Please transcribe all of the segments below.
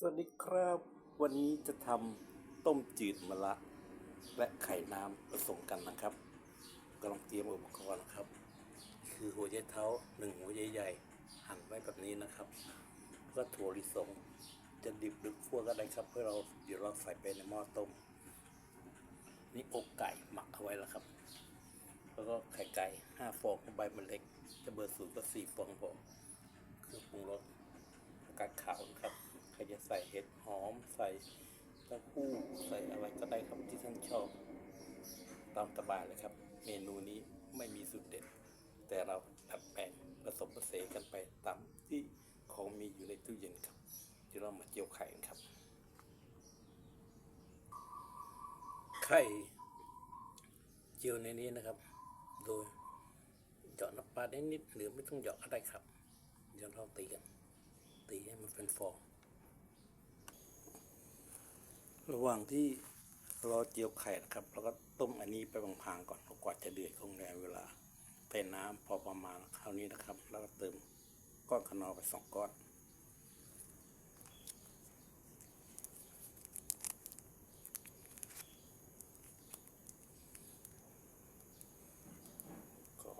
สวัสดีครับ วันนี้จะทำต้มจืดมะระและไข่น้ำผสมกันนะครับกำลังเตรียมอุปกรณ์ครับ คือหัวใจเท้าหนึ่งหัวใจใหญ่หั่นไว้แบบนี้นะครับแล้วก็ถั่วลิสง จะดิบหรือคั่วก็ได้ครับ เพื่อเราเดี๋ยวเราใส่ไปในหม้อต้ม นี่อกไก่หมักเอาไว้แล้วครับ แล้วก็ไข่ไก่ห้าฟองใบมันเล็ก จะเบอร์ศูนย์ก็สี่ฟองพอเครื่องปรุงรสกาดขาวนะครับ ครจะใส่เห็ดหอม ใส่เต้าหู้ใส่อะไรก็ได้ครับที่ท่านชอบ ตามสบายเลยครับ เมนูนี้ไม่มีสูตรเด็ด แต่เราดัดแปลงผสมผสานกันไปตามที่ของมีอยู่ในตู้เย็นครับเดี๋ยวเรามาเจียวไข่กันครับ ไข่เจียวในนี้นะครับ โดยเหยาะน้ำปลาได้นิดหรือไม่ต้องเหยาะก็ได้ครับเดี๋ยวเราตีกัน ตีให้มันเป็นฟอง ระหว่างที่รอเจียวไข่นะครับแล้วก็ต้มอันนี้ไปบางๆก่อนกว่าจะเดือดคงแรงเวลาใส่น้ำพอประมาณคราวนี้นะครับ แล้วก็เติมก้อนขนอไปสองก้อน ก่อ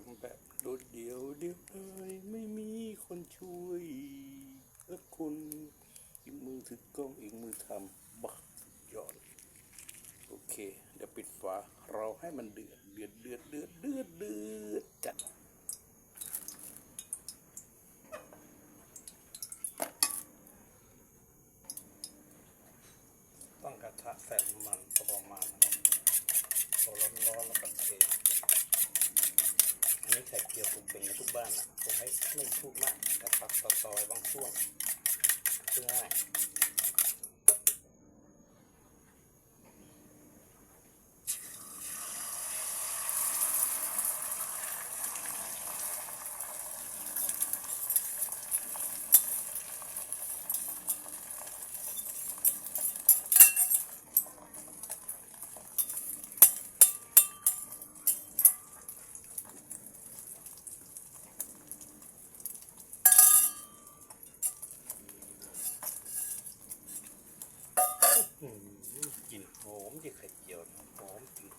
นแบบ โดดเดียวเดียวเลยไม่มีคนช่วยแล้วคนอีกมือถือกล้องอีกมือทำบักสุดยอดโอเค เดี๋ยวปิดฝาเราให้มันเดือดเดือดเดือดเดือดเดือดเดือดจัดต้องกระทะใส่น้ำมันก็ประมาณนะครับพอร้อนๆแล้วก็เท อันนี้ไข่เจียวผมเป็นในทุกบ้านนะผมให้ ไม่พูดมากแต่ปักต่อซอยบางช่วงเพื่อง่ายอื้อหือกลิ่นหอมที่ไข่เจียวนะหอมจริง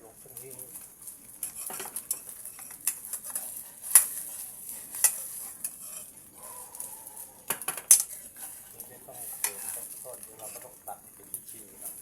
ๆบอกไฟลงตรงนี้ไม่ต้องเกินกับทอดเดี๋ยวเราก็ต้องตัดเป็นชิ้นๆนะ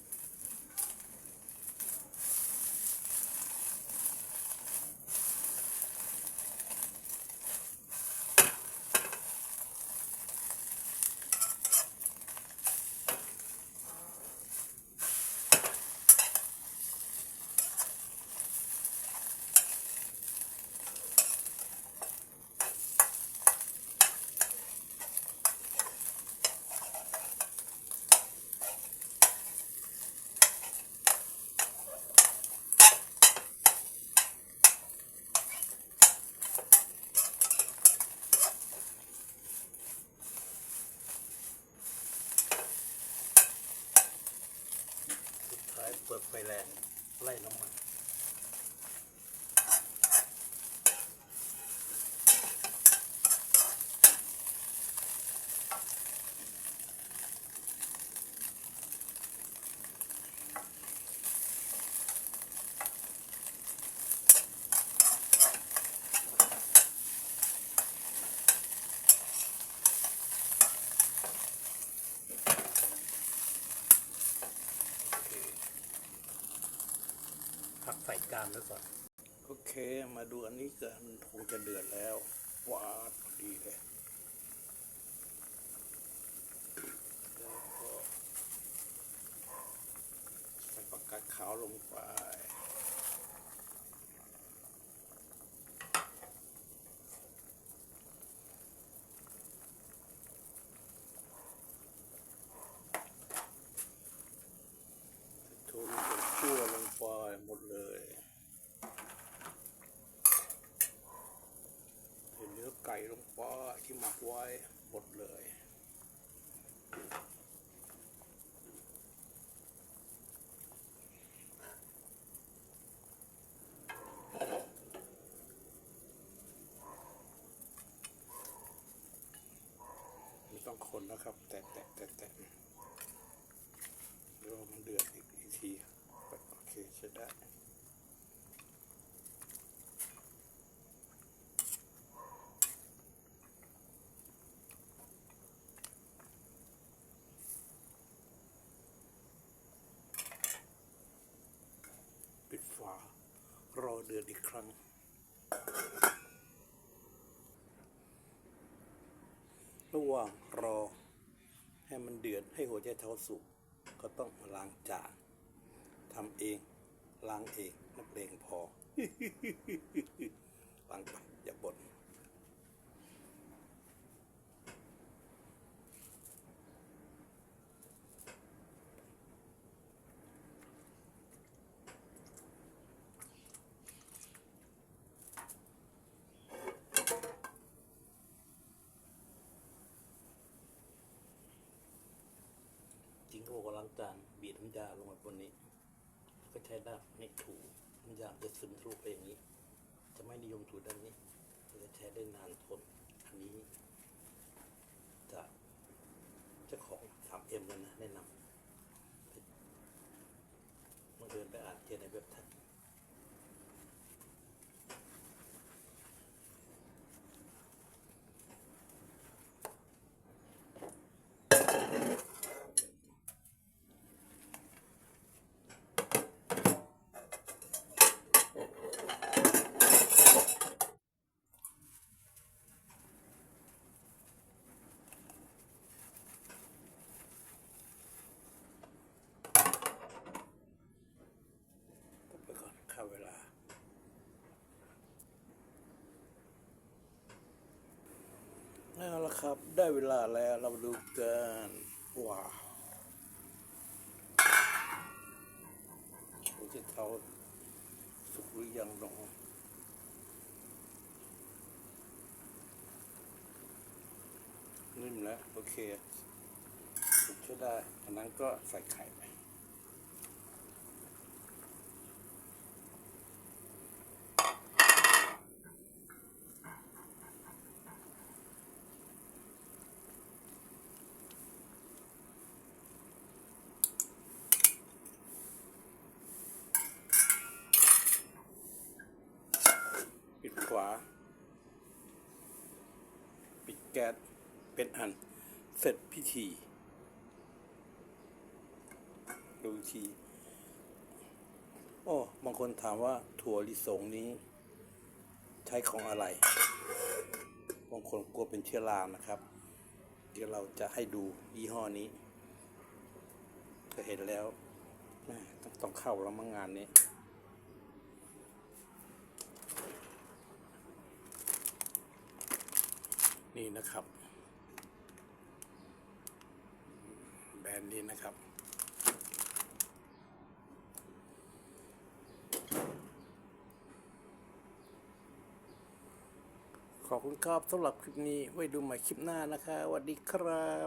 เใส่กามไว้ก่อน โอเค มาดูอันนี้กันคงจะเดือดแล้ววาดพอดีเลยแล้วก็ใส่ผักกาดขาวลงไป ทุนคั่วลงไปหมดเลยใส่เนื้อ ไก่ลงไปที่หมักไว้หมดเลย ไม่ต้องคนนะครับ แตะแตะแตะแตะเดี๋ยวมันเดือดอีกที โอเคใช้ได้ฝาร อเดือดอีกครั้ง ระหว่างรอให้มันเดือดให้หัวใจเท้าสุกก็ต้องมาล้างจานทำเองล้างเองนักเลงพอล้างไปอย่าบ่นจริงก็บอกว่า ล้างจานบีบน้ำยาลงไปบนนี้ ก็ใช้ด้านนี้ถูน้ำยาจะซึมทะลุไปอย่างนี้ จะไม่นิยมถูด้านนี้จะใช้ได้นานทนอันนี้จะเจ้าของ 3M เลยนะแนะนำเมื่อเดินไปอ่านเจอในเว็บไซต์ไปก่อนเข้าเวลา เอาละครับ ได้เวลาแล้วเรามาดูกันว้าวหัวใจเท้าสุกหรือยังหนอนิ่มแล้ว โอเคสุกใช้ได้อันนั้นก็ใส่ไข่ไปา ปิดแก๊สเป็นอันเสร็จพิธี ดูทีโอ้ บางคนถามว่าถั่วลิสงนี้ ใช้ของอะไร บางคนกลัวเป็นเชื้อรานะครับ เดี๋ยวเราจะให้ดูยี่ห้อนี้ก็เห็นแล้วต้องต้องเข้าแล้วมั้งงานนี้ นี่นะครับ แบรนด์นี้นะครับ ขอบคุณครับสำหรับคลิปนี้ ไว้ดูใหม่คลิปหน้านะคะสวัสดีครับ